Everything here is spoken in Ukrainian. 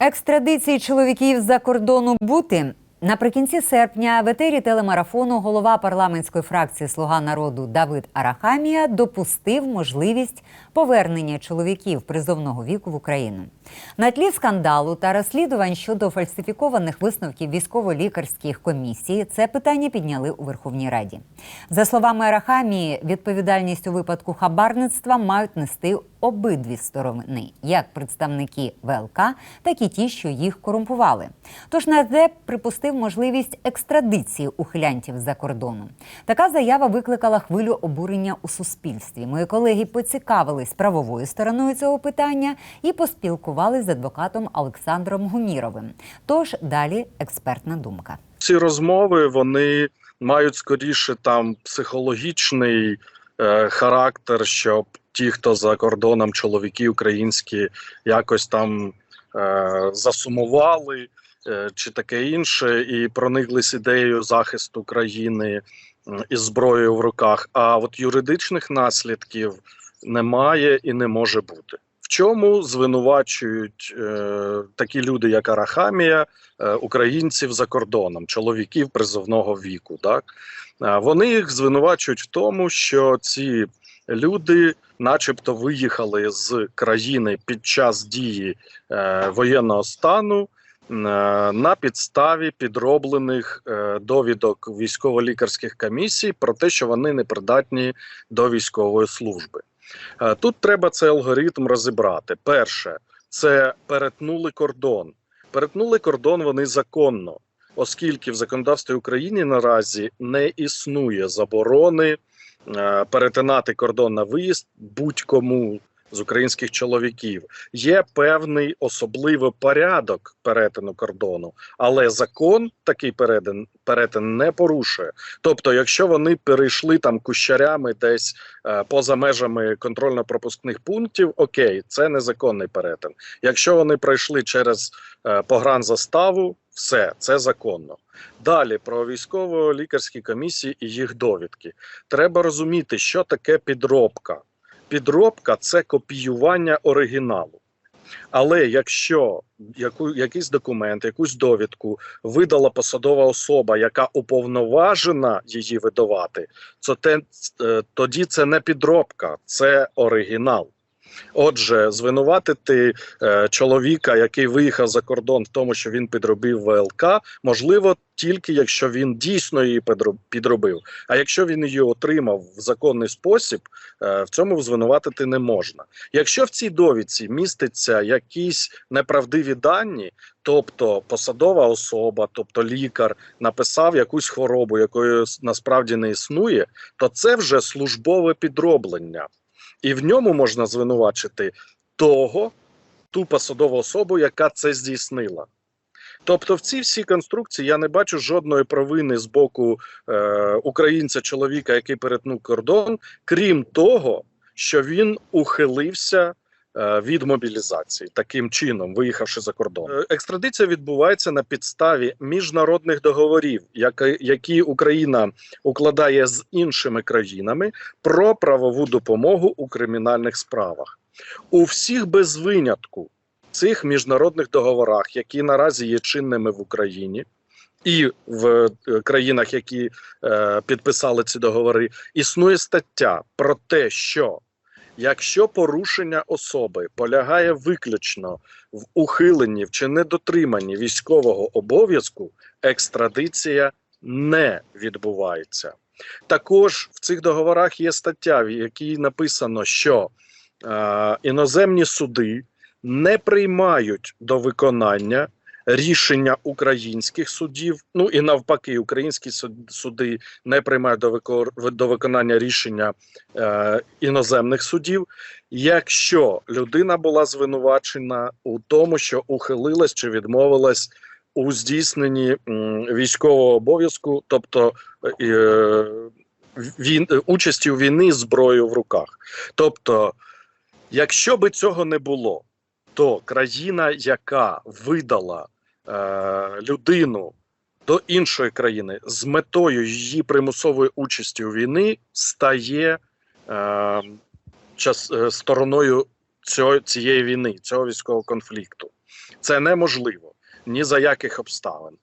Екстрадиції чоловіків за кордону бути наприкінці серпня в етері телемарафону голова парламентської фракції Слуга народу Давид Арахамія допустив можливість повернення чоловіків призовного віку в Україну. На тлі скандалу та розслідувань щодо фальсифікованих висновків військово-лікарських комісій це питання підняли у Верховній Раді. За словами Арахамії, відповідальність у випадку хабарництва мають нести обидві сторони, як представники ВЛК, так і ті, що їх корумпували. Тож нардеп припустив можливість екстрадиції ухилянтів за кордоном. Така заява викликала хвилю обурення у суспільстві. Мої колеги поцікавились правовою стороною цього питання і поспілкувалися з адвокатом Олександром Гуміровим. Тож далі експертна думка. ці розмови вони мають скоріше там психологічний е, характер, щоб ті, хто за кордоном, чоловіки українські, якось там е, засумували е, чи таке інше, і прониклись ідеєю захисту країни із зброєю в руках. А от юридичних наслідків немає і не може бути. В чому звинувачують е, такі люди, як Арахамія, е, українців за кордоном, чоловіків призовного віку. Так Е, вони їх звинувачують в тому, що ці люди, начебто, виїхали з країни під час дії е, воєнного стану. е, На підставі підроблених е, довідок військово-лікарських комісій про те, що вони не придатні до військової служби. Е, Тут треба цей алгоритм розібрати. Перше, це перетнули кордон. Перетнули кордон вони законно, оскільки в законодавстві України наразі не існує заборони е, перетинати кордон на виїзд будь-кому з українських чоловіків. Є певний особливий порядок перетину кордону, але закон такий перетин, перетин не порушує. Тобто, якщо вони перейшли там кущарями десь е, поза межами контрольно-пропускних пунктів, окей, це незаконний перетин. Якщо вони пройшли через е, погранзаставу, все це законно. Далі про військово-лікарські комісії і їх довідки. Треба розуміти, що таке підробка. Підробка це копіювання оригіналу. Але якщо яку, якийсь документ, якусь довідку видала посадова особа, яка уповноважена її видавати, то те, е, тоді це не підробка, це оригінал. Отже, звинуватити е, чоловіка, який виїхав за кордон, в тому, що він підробив ВЛК, можливо, тільки якщо він дійсно її підробив. А якщо він її отримав в законний спосіб, е, в цьому звинуватити не можна. Якщо в цій довідці міститься якісь неправдиві дані, тобто посадова особа, тобто лікар, написав якусь хворобу, якої насправді не існує, то це вже службове підроблення. І в ньому можна звинувачити того, ту посадову особу, яка це здійснила. Тобто, в цій всій конструкції я не бачу жодної провини з боку е, українця, чоловіка, який перетнув кордон, крім того, що він ухилився від мобілізації таким чином, виїхавши за кордон. Е, Екстрадиція відбувається на підставі міжнародних договорів, які, які Україна укладає з іншими країнами про правову допомогу у кримінальних справах. У всіх без винятку цих міжнародних договорах, які наразі є чинними в Україні. І в е, країнах, які е, підписали ці договори, існує стаття про те, що якщо порушення особи полягає виключно в ухиленні чи недотриманні військового обов'язку, екстрадиція не відбувається. Також в цих договорах є стаття, в якій написано, що е, іноземні суди не приймають до виконання рішення українських судів. Ну і навпаки, українські суди не приймають до, виконання рішення е, іноземних судів, якщо людина була звинувачена у тому, що ухилилась чи відмовилась у здійсненні м, військового обов'язку, тобто е, він, участі у війни з зброєю в руках. Тобто, якщо би цього не було, то країна, яка видала е, людину до іншої країни з метою її примусової участі у війни, стає е, час, е, стороною цього, цієї війни, цього військового конфлікту. Це неможливо ні за яких обставин.